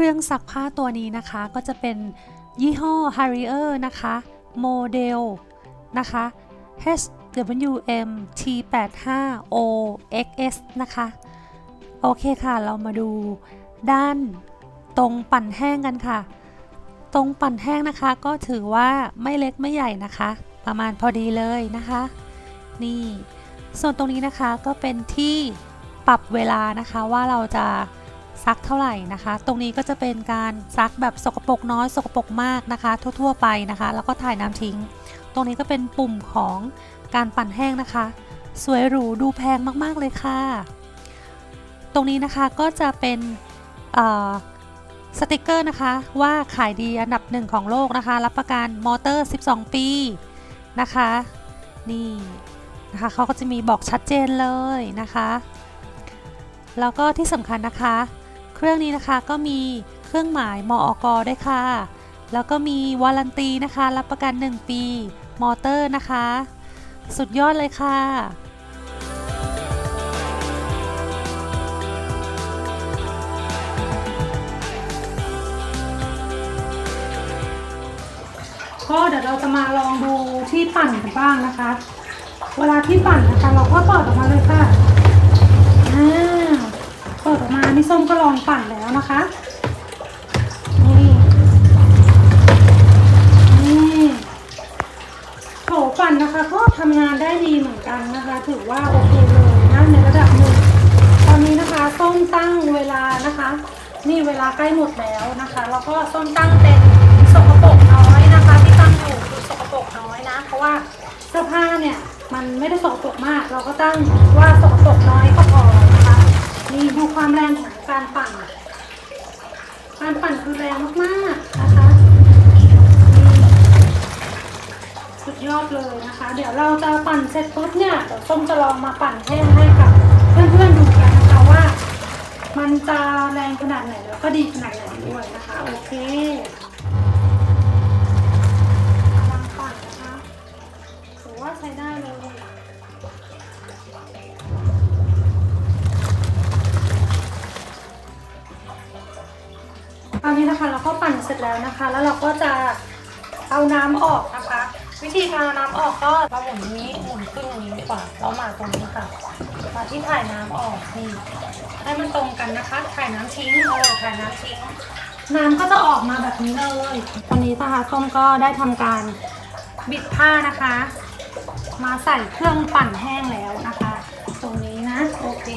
รื่องซักผ้าตัวนี้นะคะก็จะเป็นยี่ห้อ Harrier นะคะโมเดลนะคะ HWM T85 OXS นะคะ โอเคค่ะเรามาดูด้านตรงปั่นแห้งกันค่ะ ตรงปั่นแห้งนะคะก็ถือว่าไม่เล็กไม่ใหญ่นะคะ ประมาณพอดีเลยนะคะ นี่ส่วนตรงนี้นะคะก็เป็นที่ปรับเวลานะคะว่าเราจะ ซักเท่าไหร่นะคะ ตรงนี้ก็จะเป็นการซักแบบสกปรกน้อยสกปรกมากนะคะ ทั่ว ๆ ไปนะคะ แล้วก็ถ่ายน้ำทิ้ง ตรงนี้ก็เป็นปุ่มของการปั่นแห้งนะคะ สวยหรูดูแพงมากๆเลยค่ะ ตรงนี้นะคะก็จะเป็นสติกเกอร์นะคะ ว่าขายดีอันดับหนึ่งของโลกนะคะ รับประกันมอเตอร์ 12 ปีนะคะ นี่นะคะเขาก็จะมีบอกชัดเจนเลยนะคะ แล้วก็ที่สำคัญนะคะ เครื่องนี้นะคะก็มีเครื่องหมายมออกด้วยค่ะ แล้วก็มีวารันตีนะคะ รับประกัน 1 ปี มอเตอร์นะคะ สุดยอดเลยค่ะก็เดี๋ยวเราจะมาลองดูที่ปั่นกันบ้างนะคะ เวลาที่ปั่นนะคะ เราก็เปิดออกมาเลยค่ะอ่า ดออกมานี่ส้มก็ลองปั่นแล้วนะคะนี่นี่โถปั่นนะคะ ก็ทำงานได้ดีเหมือนกันนะคะ ถือว่าโอเคเลยนะในระดับหนึ่งตอนนี้นะคะส้มตั้งเวลานะคะ นี่เวลาใกล้หมดแล้วนะคะ แล้วก็ส้มตั้งเป็นสกปรกน้อยนะคะ ที่ตั้งอยู่คือสกปรกน้อยนะ เพราะว่าเสื้อผ้าเนี่ยมันไม่ได้สกปรกมาก เราก็ตั้งว่าสกปรกน้อยก็พอ นี่ดูความแรงของการปั่น การปั่นคือแรงมากๆนะคะ สุดยอดเลยนะคะ เดี๋ยวเราจะปั่นเสร็จปุ๊บเนี่ยเดี๋ยวส้มจะลองมาปั่นแห้งให้กับเพื่อนๆดูกันนะคะว่า มันจะแรงขนาดไหนแล้วก็ดีขนาดไหนด้วยนะคะ โอเคกำลังปั่นนะคะว่าใช้ได้เลย ตอนนี้นะคะเราก็ปั่นเสร็จแล้วนะคะ แล้วเราก็จะเอาน้ำออกนะคะ วิธีการเอาน้ำออกก็เราหมุนนี้หมุนขึ้นอย่างนี้ดีกว่าเรามาตรงนี้ค่ะมาที่ถ่ายน้ำออกนี่ให้มันตรงกันนะคะ ถ่ายน้ำทิ้งเออถ่ายน้ำทิ้งน้ำก็จะออกมาแบบนี้เลยตอนนี้นะคะส้มก็ได้ทำการบิดผ้านะคะ มาใส่เครื่องปั่นแห้งแล้วนะคะ ตรงนี้นะ โอเค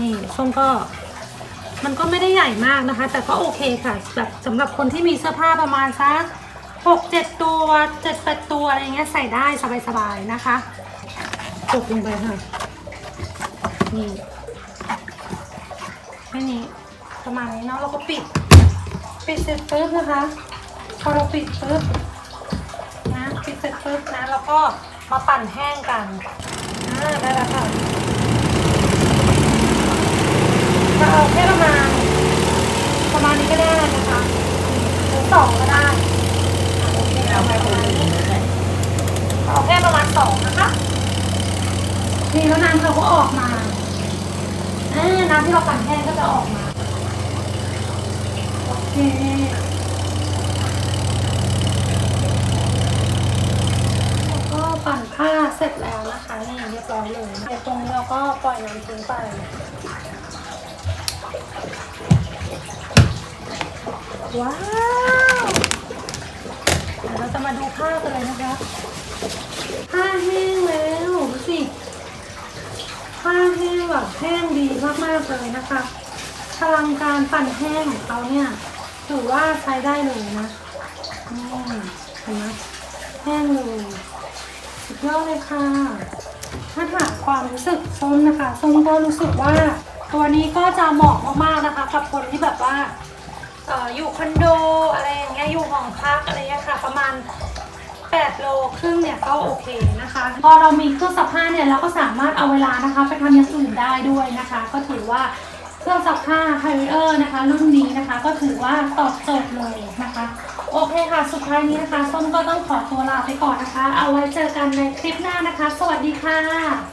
นี่ส้มก็ มันก็ไม่ได้ใหญ่มากนะคะ แต่ก็โอเคค่ะแบบสำหรับคนที่มีเสื้อผ้าประมาณสักหกเจ็ดตัวเจ็ดแปดตัวอะไรเงี้ยใส่ได้สบายๆนะคะกดลงไปค่ะนี่แค่นี้ประมาณนี้เนาะเราก็ปิด ปิดเสร็จปุ๊บนะคะพอเราปิดปุ๊บนะปิดเสร็จปุ๊บนะแล้วก็มาปั่นแห้งกันอ่าได้แล้วค่ะ ถ้า เอาแค่ประมาณ ประมาณนี้ก็ได้นะคะหรือสองก็ได้โอเคเอาไปประมาณนี้เอาแค่ประมาณสองนะคะนี่แล้วน้ำเราก็ออกมาอ่าน้ำที่เราปั่นแห้งก็จะออกมาโอเคก็ปั่นผ้าเสร็จแล้วนะคะนี่เรียบร้อยเลยตรงนี้เราก็ปล่อยน้ำทิ้งไป ว้าวเดี๋ยวเราจะมาดูผ้ากันเลยนะคะผ้าแห้งแล้วดูสิผ้าแห้งแบบแห้งดีมากๆเลยนะคะพลังการปั่นแห้งของเขาเนี่ยถือว่าใช้ได้เลยนะนี่เห็นไหมแห้งเลยสุดยอดเลยค่ะถ้าถามความรู้สึกส้มนะคะส้มก็รู้สึกว่า ตัวนี้ก็จะเหมาะมากๆนะคะ กับคนที่แบบว่า ออยู่คอนโดอะไรอย่างเงี้ยอยู่หอพักอะไรเงี้ยค่ะ ประมาณ 8 โลครึ่งเนี่ยก็โอเคนะคะ พอเรามีเครื่องซักผ้าเนี่ยเราก็สามารถเอาเวลานะคะไปทำอย่างอื่นได้ด้วยนะคะ ก็ถือว่าเครื่องซักผ้า h a r r i e r นะคะ รุ่นนี้นะคะก็ถือว่าตอบโจทย์เลยนะคะ โอเคค่ะ สุดท้ายนี้นะคะส้มก็ต้องขอตัวลาไปก่อนนะคะ เอาไว้เจอกันในคลิปหน้านะคะ สวัสดีค่ะ